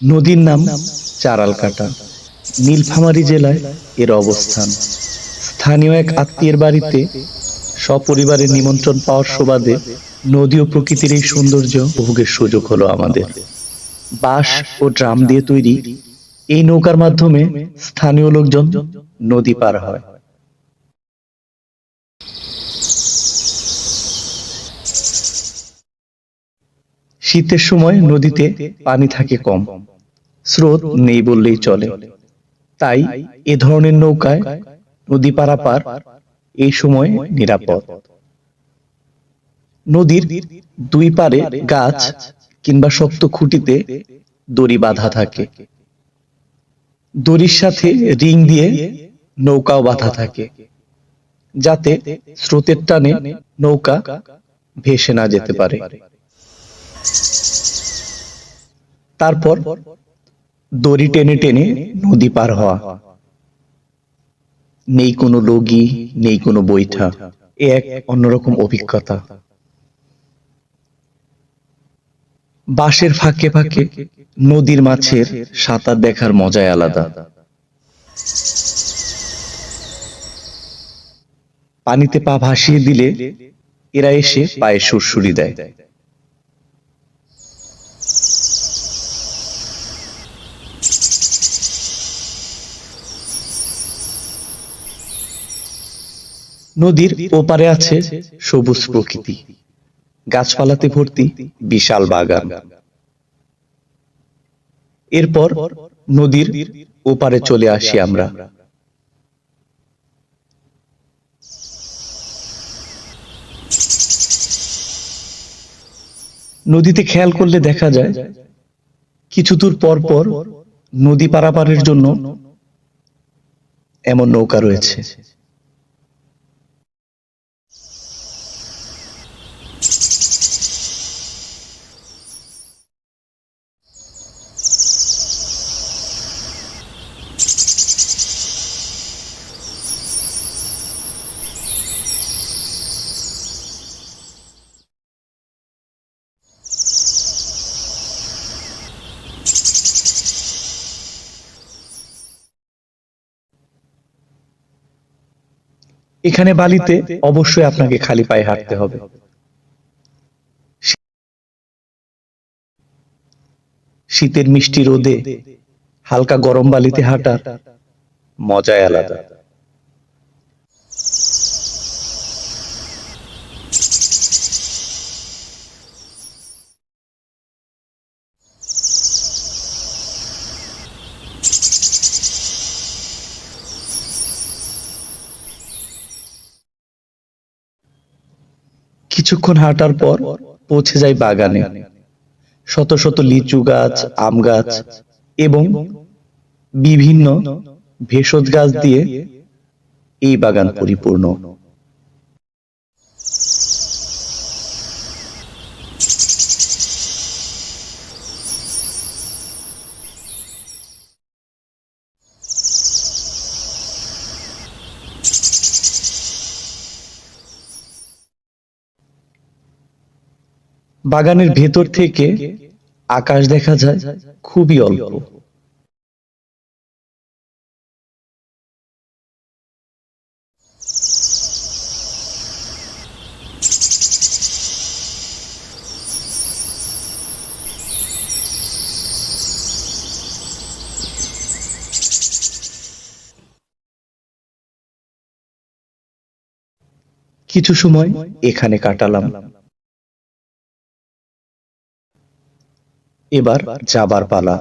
নদীর নাম চারালকাটা। নীলফামারী জেলায় এর অবস্থান। স্থানীয় এক আত্মীয়ের বাড়িতে সপরিবারের নিমন্ত্রণ পাওয়ার সুবাদে নদী ও প্রকৃতির এই সৌন্দর্য উপভোগের সুযোগ হলো আমাদের। বাঁশ ও ড্রাম দিয়ে তৈরি এই নৌকার মাধ্যমে স্থানীয় লোকজন নদী পার হয়। শীতের সময় নদীতে পানি থাকে কম। স্রোত নেই বললেই চলে। তাই এ ধরনের নৌকায় নদী পারাপার এই সময় নিরাপদ। নদীর দুই পারে গাছ কিংবা শক্ত খুঁটিতে দড়ি বাঁধা থাকে। দড়ির সাথে রিং দিয়ে নৌকাও বাঁধা থাকে, যাতে স্রোতের টানে নৌকা ভেসে না যেতে পারে। তারপর দড়ি টেনে টেনে নদী পার হওয়া। নেই কোনো লগি, নেই কোনো বৈঠা, এ এক অন্যরকম অভিজ্ঞতা। বাঁশের ফাঁকে ফাঁকে নদীর মাছের সাঁতার দেখার মজাই আলাদা। পানিতে পা ভাসিয়ে দিলে এরা এসে পায়ে সুরসুরি দেয়। নদীর ওপারে আছে সবুজ প্রকৃতি। গাছপালাতে ভর্তি বিশাল বাগান। এরপর নদীর ওপারে চলে আসি আমরা। নদীতে খেয়াল করলে দেখা যায়, কিছু দূর পর পর নদী পারাপারের জন্য এমন নৌকা রয়েছে। এখানে বালিতে অবশ্যই আপনাকে খালি পায়ে হাঁটতে হবে। শীতের মিষ্টি রোদে হালকা গরম বালিতে হাঁটার মজাই আলাদা। কিছুক্ষণ হাঁটার পর পৌঁছে যাই বাগানে। শত শত লিচু গাছ, আম গাছ এবং বিভিন্ন ভেষজ গাছ দিয়ে এই বাগান পরিপূর্ণ। বাগানের ভেতর থেকে আকাশ দেখা যায় খুবই অল্প। কিছু সময় এখানে কাটালাম। এবার যাবার পালা।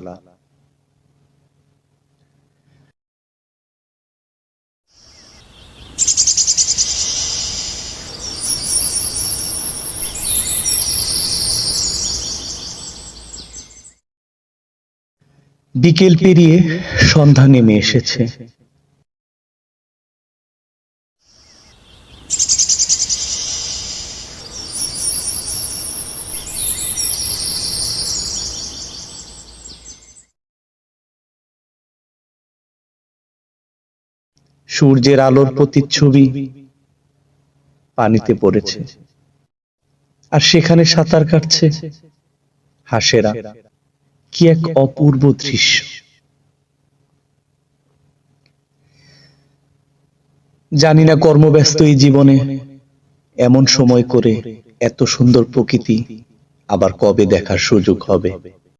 বিকেল পেরিয়ে সন্ধ্যা নেমে এসেছে। সূর্যের আলোর প্রতিচ্ছবি পানিতে পড়েছে। আর সেখানে সাঁতার কাটছে হাঁসেরা। কি এক অপূর্ব দৃশ্য। জানি না কর্মব্যস্ত এই জীবনে এমন সময় করে এত সুন্দর প্রকৃতি আবার কবে দেখার সুযোগ হবে।